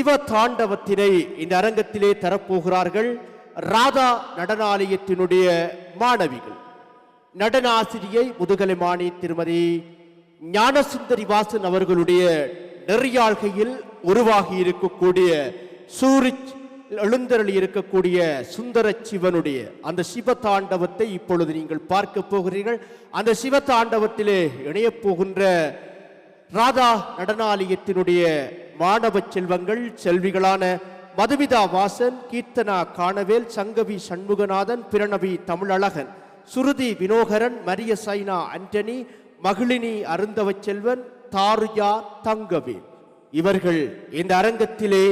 சிவ தாண்டவத்தினை இந்த அரங்கத்திலே தரப்போகிறார்கள் ராதா நடனாலயத்தினுடைய மாணவிகள். நடனாசிரியை முதுகலை முதுகலைமானி திருமதி ஞானசுந்தரி வாசன் அவர்களுடைய நெறியாழ்கையில் உருவாகி இருக்கக்கூடிய சூரிச் எழுந்தருளி இருக்கக்கூடிய சுந்தர சிவனுடைய அந்த சிவ தாண்டவத்தை இப்பொழுது நீங்கள் பார்க்க போகிறீர்கள். அந்த சிவ தாண்டவத்திலே இணையப் போகின்ற ராதா நடனாலயத்தினுடைய மாணவ செல்வங்கள் செல்விகளான மதுமிதா வாசன் கீர்த்தனா காணவேல் சங்கவி சண்முகநாதன் பிரணவி தமிழழகன் சுருதி வினோகரன் மரிய சைனா ஆண்டனி மகிழினி அருந்தவச் செல்வன் தாருயா தங்கவேல். இவர்கள் இந்த அரங்கத்திலே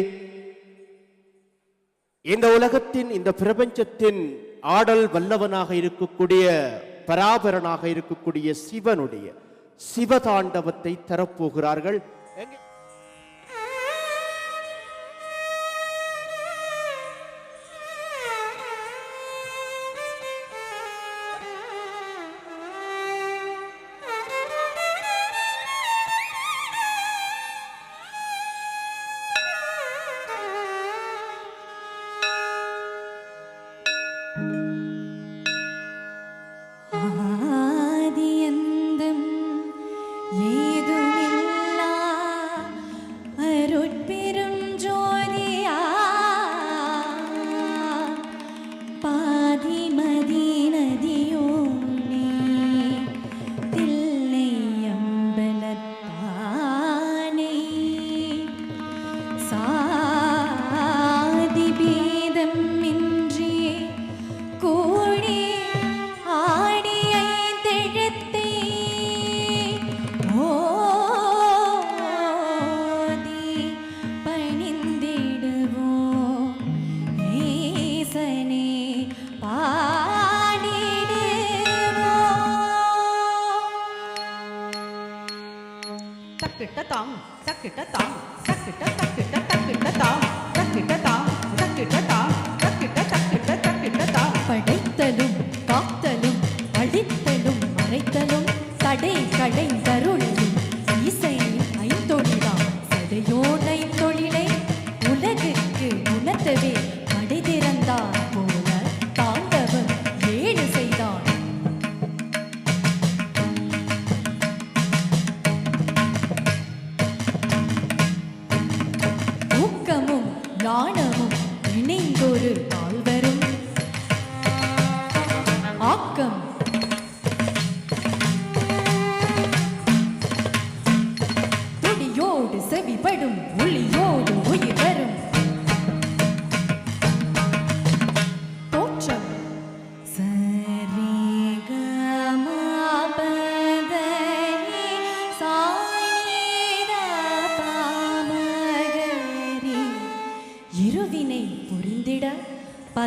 இந்த உலகத்தின் இந்த பிரபஞ்சத்தின் ஆடல் வல்லவனாக இருக்கக்கூடிய பராபரனாக இருக்கக்கூடிய சிவனுடைய சிவதாண்டவத்தை தரப்போகிறார்கள்.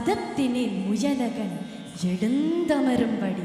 മതത്തിനെ മുയലകൾ എടുന്തമരും പടി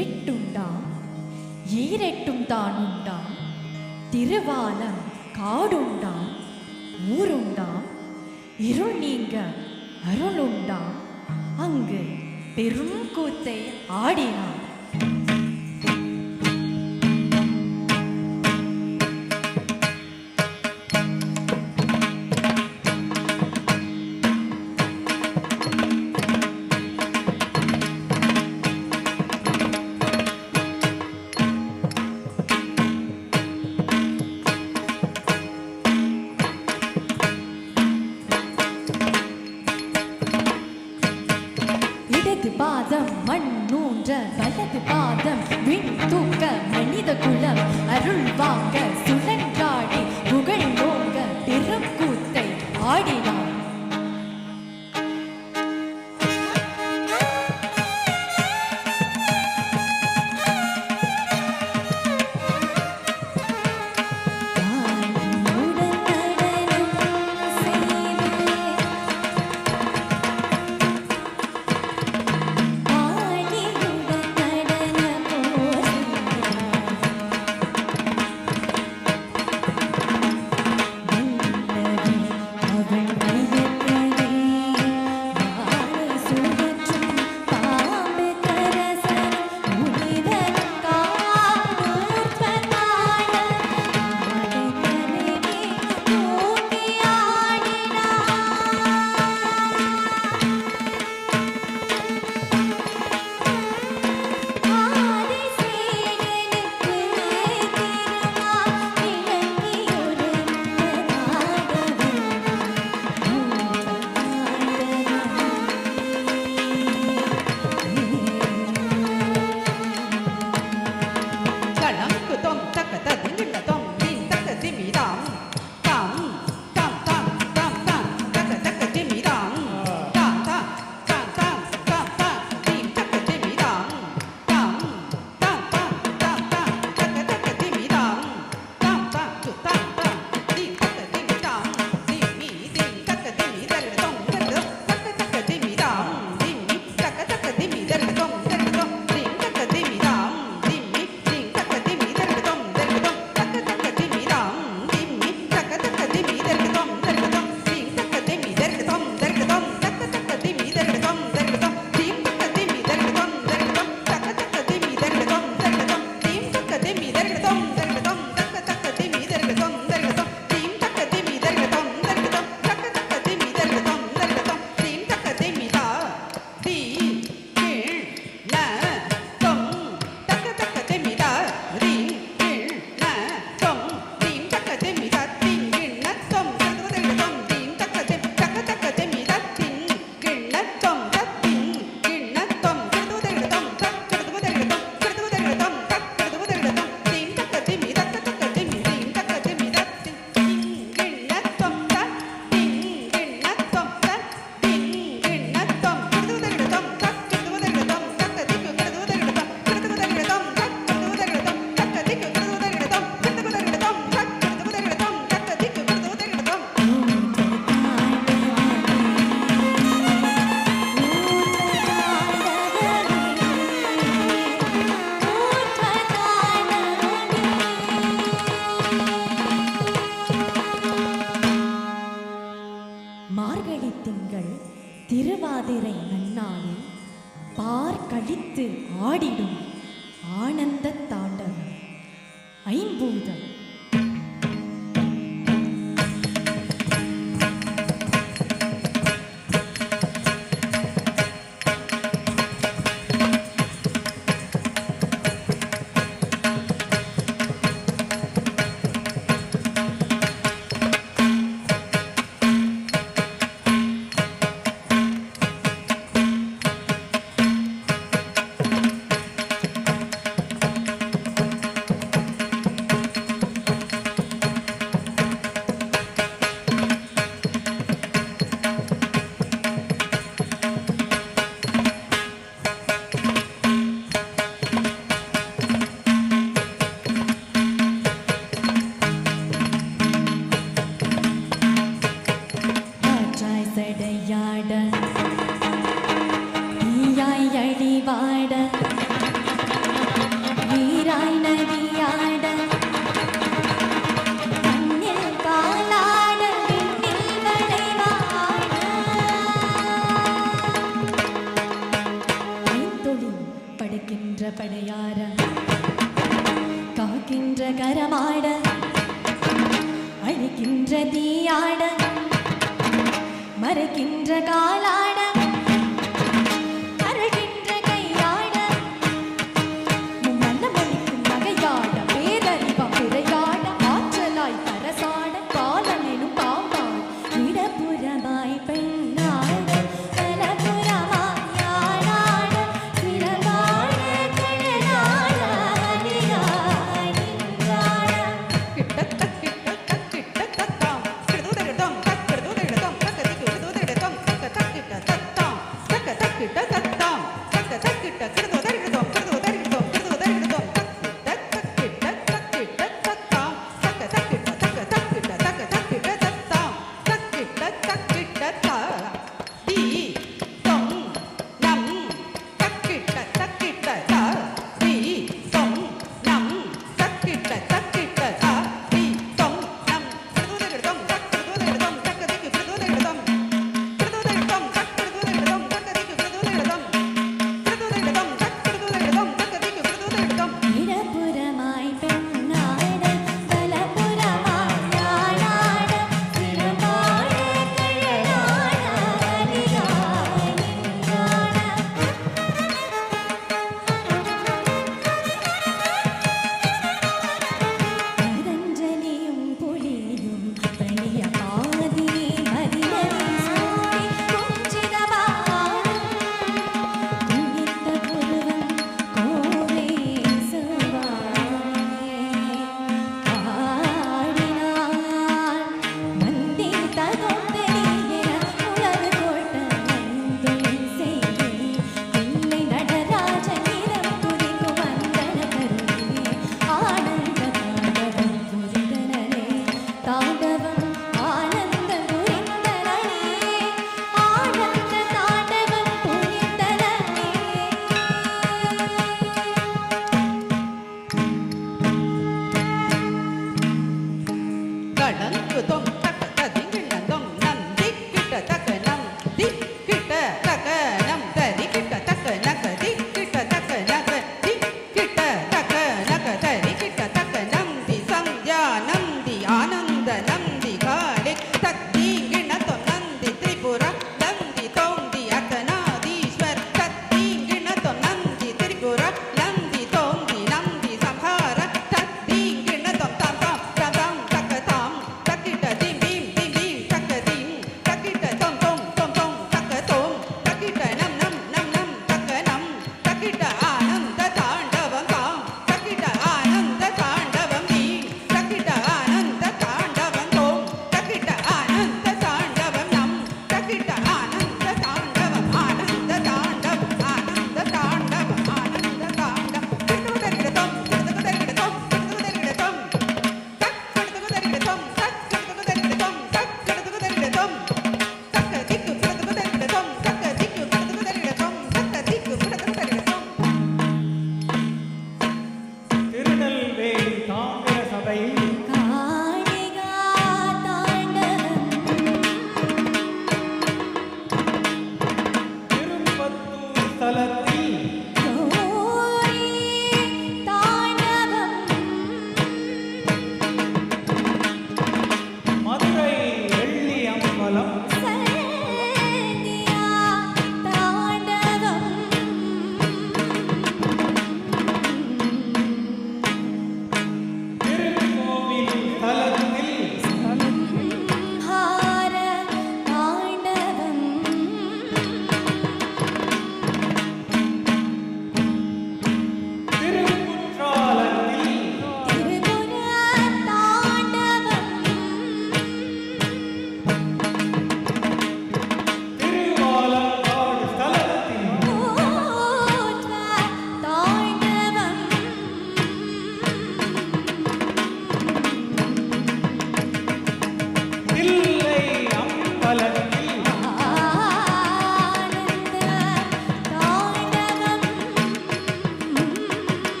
எட்டுண்டாம் ஈரெட்டும் தான் உண்டாம் திருவாலம் காடுண்டாம் ஊருண்டாம் இருள் நீங்க அருளுண்டாம் அங்கு பெரும் கூத்தை ஆடினான். எழுத்து பாதம் மண் நூன்ற வலது பாதம் விண் தூக்க மனித குலம் அருள் வாங்க சுழன் மார்கழி திங்கள் திருவாதிரை நன்னாளில் பார் கழித்து ஆடிடும் ஆனந்த தாண்டவம். ஐம்பூதம்.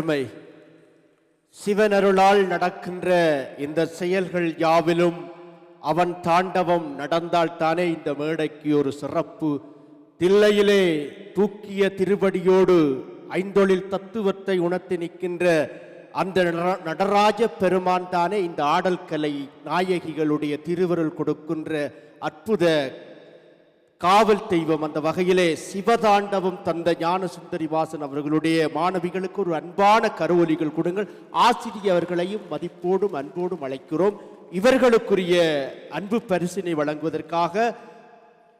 பெருமை. சிவனருளால் நடக்கின்ற இந்த செயல்கள் யாவிலும் அவன் தாண்டவம் நடந்தால்தானே இந்த மேடைக்கு ஒரு சிறப்பு. தில்லையிலே தூக்கிய திருவடியோடு ஐந்தொழில் தத்துவத்தை உணர்த்தி நிற்கின்ற அந்த நடராஜ பெருமான் தானே இந்த ஆடல் கலை நாயகிகளுடைய திருவருள் கொடுக்கின்ற அற்புத காவல் தெய்வம் அந்த வகையிலே சிவதாண்டவம் தந்த ஞான சுந்தரி வாசன் அவர்களுடைய மாணவிகளுக்கு ஒரு அன்பான கருவொலிகள் கொடுங்கள். ஆசிரியர்களையும் மதிப்போடும் அன்போடும் அழைக்கிறோம். இவர்களுக்குரிய அன்பு பரிசினை வழங்குவதற்காக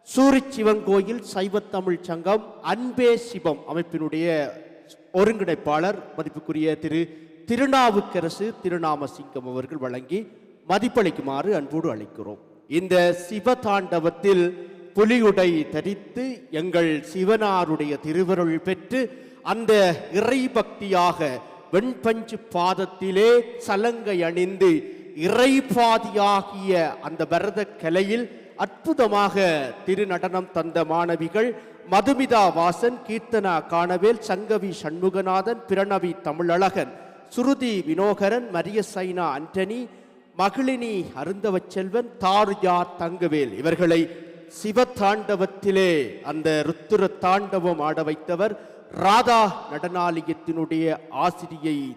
சூரி சிவன் கோயில் சைவத்தமிழ் சங்கம் அன்பே சிவம் அமைப்பினுடைய ஒருங்கிணைப்பாளர் மதிப்புக்குரிய திரு திருநாவுக்கரசு திருநாமசிங்கம் அவர்கள் வழங்கி மதிப்பளிக்குமாறு அன்போடு அழைக்கிறோம். இந்த சிவதாண்டவத்தில் புலியுடை தரித்து எங்கள் சிவனாருடைய திருவருள் பெற்று அந்த இறைபக்தியாக வெண்பஞ்சு பாதத்திலே சலங்கை அணிந்து இறைபாதியாகிய அந்த பரத கலையில் அற்புதமாக திருநடனம் தந்த மாணவிகள் மதுமிதா வாசன் கீர்த்தனா காணவேல் சங்கவி சண்முகநாதன் பிரணவி தமிழழகன் சுருதி வினோகரன் மரிய சைனா அண்டனி மகிழினி அருந்தவச் செல்வன் தாருஜா தங்கவேல் இவர்களை சிவதாண்டவத்திலே அந்த ருத்துர தாண்டவம் ஆட வைத்தவர் ராதா நடனாலயத்தினுடைய ஆசிரியை.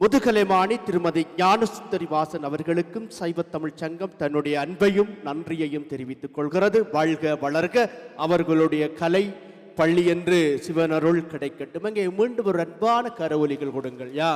முதுகலைமானி திருமதி ஞானசுந்தரி வாசன் அவர்களுக்கும் சைவ தமிழ் சங்கம் தன்னுடைய அன்பையும் நன்றியையும் தெரிவித்துக் கொள்கிறது. வாழ்க வளர்க. அவர்களுடைய கலை பள்ளி என்று சிவனருள் கிடைக்கட்டும். அங்கே மீண்டும் ஒரு அன்பான கரவொலிகள் கொடுங்கள். யா.